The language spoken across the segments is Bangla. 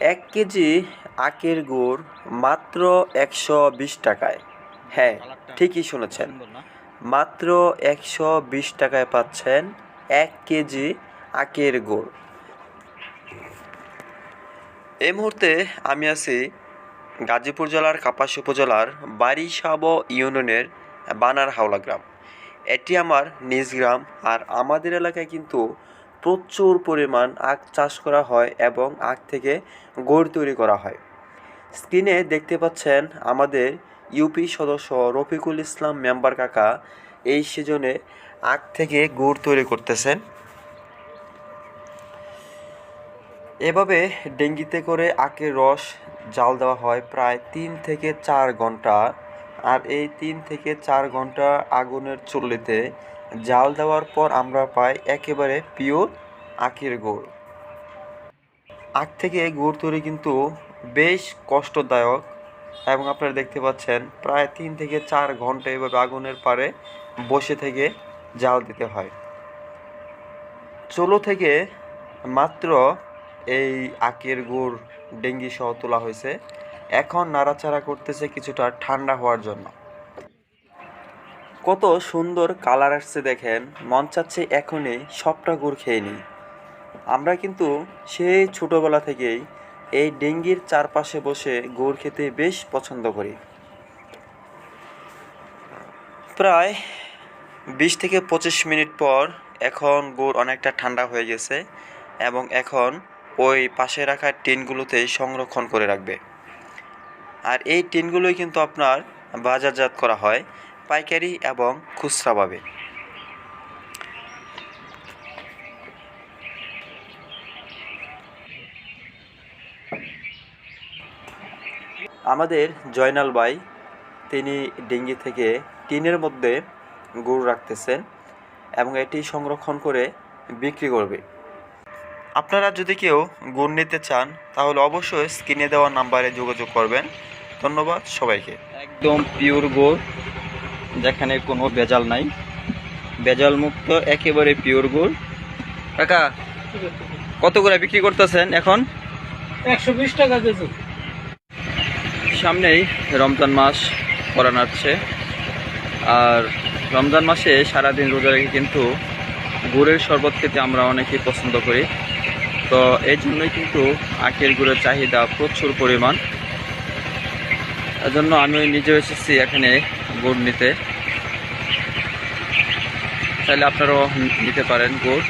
এক কেজি আখের গুড় মাত্র একশো বিশ টাকায়। হ্যাঁ ঠিকই শুনেছেন। মাত্র একশো বিশ টাকায় পাচ্ছেন এক কেজি আখের গুড়। এই মুহূর্তে আমি আছি গাজীপুর জেলার কাপাস উপজেলার বারিশাব ইউনিয়নের বানার হাওলা গ্রাম। এটি আমার নিজ গ্রাম আর আমাদের এলাকায় কিন্তু প্রচুর পরিমাণ আখ চাষ করা হয় এবং আখ থেকে গুড় তৈরি করা হয়। স্ক্রিনে দেখতে পাচ্ছেন আমাদের ইউপি সদস্য রফিকুল ইসলাম মেম্বার কাকা এই সিজনে আখ থেকে গুড় তৈরি করতেছেন। এভাবে ডেঙ্গিতে করে আখের রস জাল দেওয়া হয় প্রায় তিন থেকে চার ঘণ্টা। আর এই তিন থেকে চার ঘণ্টা আগুনের চুল্লিতে জাল দেওয়ার পর আমরা পাই একেবারে পিওর আখের গুড়। আখ থেকে গুড় তৈরি কিন্তু বেশ কষ্টদায়ক এবং আপনারা দেখতে পাচ্ছেন প্রায় তিন থেকে চার ঘণ্টা এভাবে আগুনের পারে বসে থেকে জাল দিতে হয়। চুলো থেকে মাত্র এই আখের গুড় ডেঙ্গি সহ তোলা হয়েছে। এখন নাড়াচাড়া করতেছে কিছুটা ঠান্ডা হওয়ার জন্য। কত সুন্দর কালার আসছে দেখেন। মন চাচ্ছে এখনই সবটা গুড় খেয়ে নিই। আমরা কিন্তু সেই ছোটোবেলা থেকেই এই ডেঙ্গির চারপাশে বসে গুড় খেতে বেশ পছন্দ করি। প্রায় বিশ থেকে পঁচিশ মিনিট পর এখন গুড় অনেকটা ঠান্ডা হয়ে গেছে এবং এখন ওই পাশে রাখা টিনগুলোতেই সংরক্ষণ করে রাখবে। আর এই টিনগুলোই কিন্তু আপনার বাজারজাত করা হয়। পাইকারি এবং খুচরাভাবে আমাদের জয়নাল ভাই, তিনি ডেঙ্গি থেকে টিনের মধ্যে গুড় রাখতেছেন এবং এটি সংরক্ষণ করে বিক্রি করবে। আপনারা যদি কেউ গুড় নিতে চান, তাহলে অবশ্যই স্ক্রিনে দেওয়া নাম্বারে যোগাযোগ করবেন। ধন্যবাদ সবাইকে। একদম পিওর গুড়। যেখানে কোনো ভেজাল নাই। ভেজাল মুক্ত একেবারে পিওর গুড়। কাকা কত করে বিক্রি করতেছেন এখন? একশো বিশ টাকা কেজি। সামনেই রমজান মাস পড়া নাড়ছে আর রমজান মাসে সারাদিন রোজা রেখে কিন্তু গুড়ের শরবত খেতে আমরা অনেকেই পছন্দ করি। তো এই জন্যই কিন্তু আখের গুড়ের চাহিদা প্রচুর পরিমাণ। এজন্য আমি নিজে এসেছি এখানে গুড় নিতে। তাহলে আপনারাও নিতে পারেন গুড়।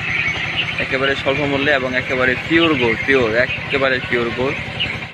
একেবারে স্বল্প মূল্যে এবং একেবারে পিওর গুড় পিওর একেবারে পিওর গুড়।